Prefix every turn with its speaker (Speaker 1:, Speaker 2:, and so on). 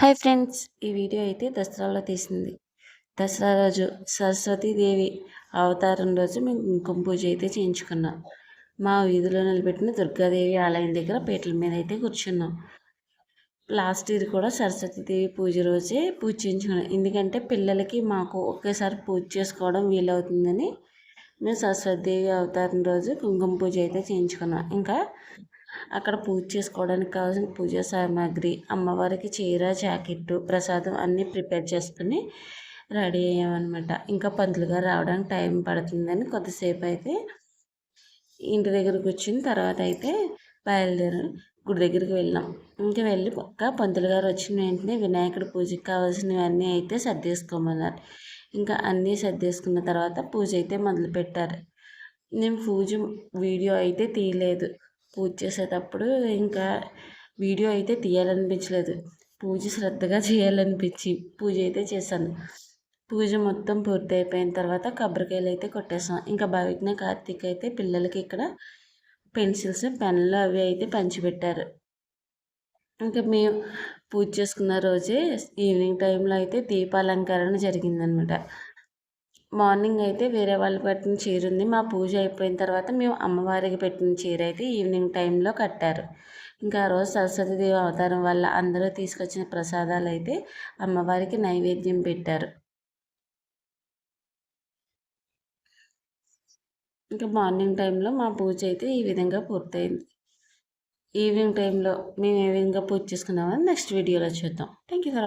Speaker 1: Hi friends ఈ video అయితే దసరాలో తీసింది. దసరా రోజు సరస్వతీదేవి అవతారం రోజు మేము కుంకుమ పూజ అయితే చేయించుకున్నాం. మా వీధిలో నిలబెట్టిన దుర్గాదేవి ఆలయం దగ్గర పీటల మీద అయితే కూర్చున్నాం. లాస్ట్ ఇయర్ కూడా సరస్వతీదేవి పూజ రోజే పూజ చేయించుకున్నాం. ఎందుకంటే పిల్లలకి మాకు ఒకేసారి పూజ చేసుకోవడం వీలవుతుందని మేము సరస్వతీదేవి అవతారం రోజు కుంకుమ పూజ అయితే చేయించుకున్నాం. ఇంకా అక్కడ పూజ చేసుకోవడానికి కావాల్సిన పూజా సామాగ్రి అమ్మవారికి చీర జాకెట్టు ప్రసాదం అన్నీ ప్రిపేర్ చేసుకుని రెడీ అయ్యామన్నమాట. ఇంకా పంతులు గారు రావడానికి టైం పడుతుందని కొద్దిసేపు అయితే ఇంటి దగ్గరకు వచ్చిన తర్వాత అయితే బయలుదేరి గుడి దగ్గరికి వెళ్ళాం. ఇంకా వెళ్ళి పక్క పంతులు గారు వచ్చిన వెంటనే వినాయకుడి పూజకి కావాల్సినవన్నీ అయితే సర్దేసుకోమన్నారు. ఇంకా అన్నీ సర్దేసుకున్న తర్వాత పూజ అయితే మొదలుపెట్టారు. నేను పూజ వీడియో అయితే తీయలేదు. పూజ చేసేటప్పుడు ఇంకా వీడియో అయితే తీయాలనిపించలేదు. పూజ శ్రద్ధగా చేయాలనిపించి పూజ అయితే చేశాను. పూజ మొత్తం పూర్తి అయిపోయిన తర్వాత కొబ్బరికాయలు అయితే కొట్టేసాం. ఇంకా భవిజ్ఞ కార్తీక్ అయితే పిల్లలకి ఇక్కడ పెన్సిల్స్ పెన్లు అవి అయితే పంచిపెట్టారు. ఇంకా మేము పూజ చేసుకున్న రోజే ఈవినింగ్ టైంలో అయితే దీపాలంకరణ జరిగిందనమాట. మార్నింగ్ అయితే వేరే వాళ్ళు పెట్టిన చీర ఉంది. మా పూజ అయిపోయిన తర్వాత మేము అమ్మవారికి పెట్టిన చీర అయితే ఈవినింగ్ టైంలో కట్టారు. ఇంకా ఆ రోజు సరస్వతీదేవి అవతారం వల్ల అందరూ తీసుకొచ్చిన ప్రసాదాలు అయితే అమ్మవారికి నైవేద్యం పెట్టారు. ఇంకా మార్నింగ్ టైంలో మా పూజ అయితే ఈ విధంగా పూర్తయింది. ఈవినింగ్ టైంలో మేము ఏ విధంగా పూజ చేసుకున్నామని నెక్స్ట్ వీడియోలో చూద్దాం. Thank you